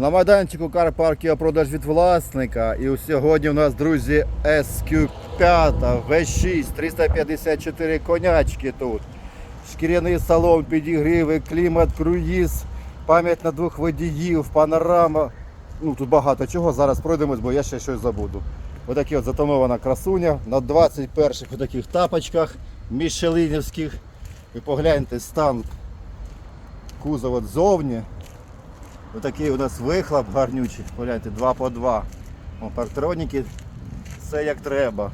На майданчику Карпарків продаж від власника. І сьогодні у нас, друзі, SQ5 V6, 354 конячки тут. Шкіряний салон, підігріви, клімат, круїз, пам'ять на двох водіїв, панорама. Ну тут багато чого. Зараз пройдемось, бо я ще щось забуду. Отакі от затонована красуня на 21-х отаких тапочках мішелинівських. Ви погляньте стан кузова ззовні. Отакий у нас вихлоп гарнючий, погляньте, 2 по 2. О, парктроніки, все як треба.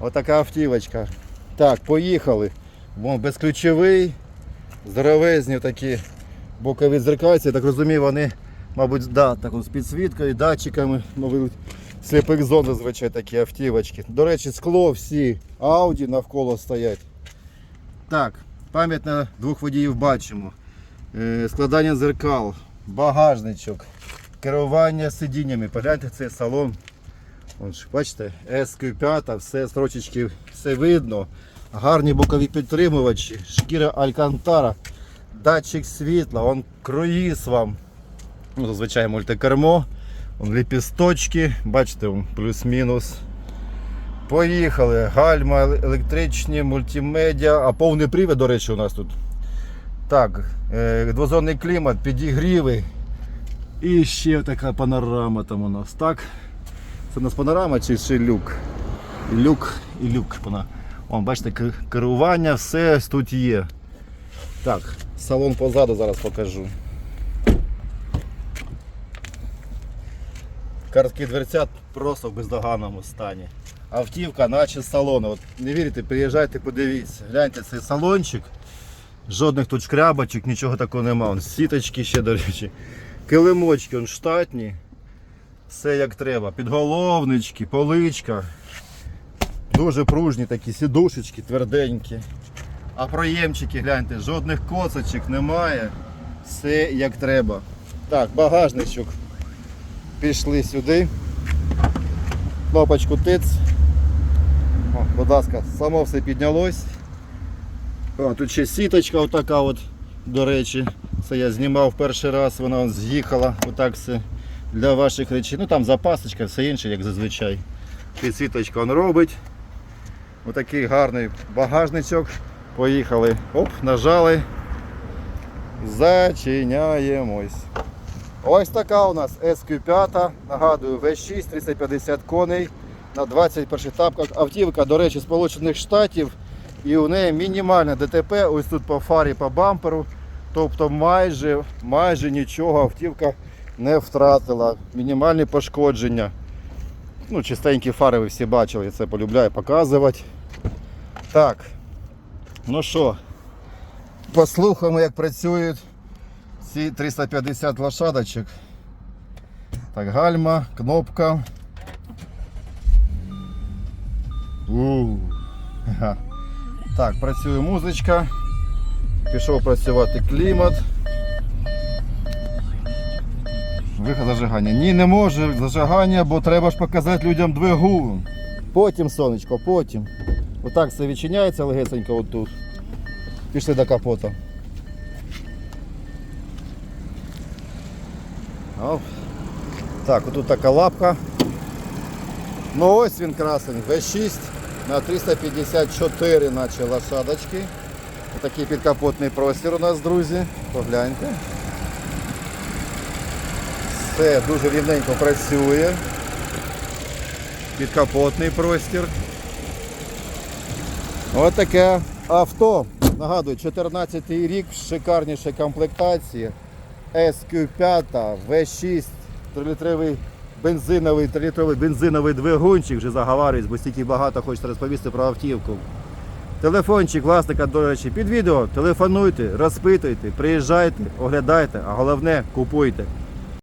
Отака автівочка. Так, поїхали. Вон безключовий, здоровезні такі бокові дзеркальці, я так розумію, вони, мабуть, да, так, з підсвіткою, датчиками, мабуть, сліпих зон зазвичай такі автівочки. До речі, скло всі Audi навколо стоять. Так, пам'ять на двох водіїв бачимо. Е, Складання зеркал, багажничок, керування сидіннями. Погляньте цей салон. Вон бачите, SQ5, все строчечки, все видно. Гарні бокові підтримувачі, шкіра Алькантара, датчик світла, он круїз вам. Ну, зазвичай мультикермо, вон ліпісточки, бачите, плюс-мінус. Поїхали. Гальма електричні, мультимедіа, а повний привід, до речі, у нас тут. Так, е, двозонний клімат, підігріви. І ще така панорама там у нас. Так? Це у нас панорама чи ще люк? І люк, і люк. Вон, бачите, керування, все тут є. Так, салон позаду зараз покажу. Картки дверцят просто в бездоганному стані. Автівка, наче з салону. От не вірите, приїжджайте, подивіться. Гляньте цей салончик. Жодних тут шкрябочок, нічого такого нема. Вон, сіточки ще, до речі. Килимочки он штатні. Все як треба. Підголовнички, поличка. Дуже пружні такі сідушечки, тверденькі. А проємчики, гляньте, жодних коцочок немає. Все як треба. Так, багажничок. Пішли сюди. Кнопочку тиц. О, будь ласка, само все піднялось. О, тут ще сіточка отака от, до речі. Це я знімав перший раз, вона з'їхала. Отак все для ваших речей. Ну там запасочка, все інше, як зазвичай. Підсвіточка он робить. Отакий гарний багажничок. Поїхали. Оп, нажали. Зачиняємось. Ось така у нас SQ5, нагадую, V6, 350 коней на 21 тапках. Автівка, до речі, Сполучених Штатів. І у неї мінімальне ДТП, ось тут по фарі, по бамперу. Тобто майже, майже нічого автівка не втратила. Мінімальні пошкодження. Ну, чистенькі фари ви всі бачили, я це полюбляю показувати. Так, ну що, послухаємо, як працюють ці 350 лошадочок. Так, гальма, кнопка. У. Так, працює музичка. Пішов працювати клімат. Виход зажигання. Ні, не може зажигання, бо треба ж показати людям двигун. Потім, сонечко, потім. Отак все відчиняється легесенько отут. Пішли до капота. Оп. Так, отут така лапка. Ну ось він красень, V6 на 354 наче лошадочки. Такий підкапотний простір у нас, друзі. Погляньте. Все дуже рівненько працює. Підкапотний простір. Ось таке авто. Нагадую, 14 рік в шикарнішій комплектації. SQ5, V6, 3-літровий бензиновий, 3-літровий бензиновий двигунчик, вже заговарююсь, бо стільки багато хочеться розповісти про автівку. Телефончик власника, до речі, під відео. Телефонуйте, розпитуйте, приїжджайте, оглядайте, а головне купуйте.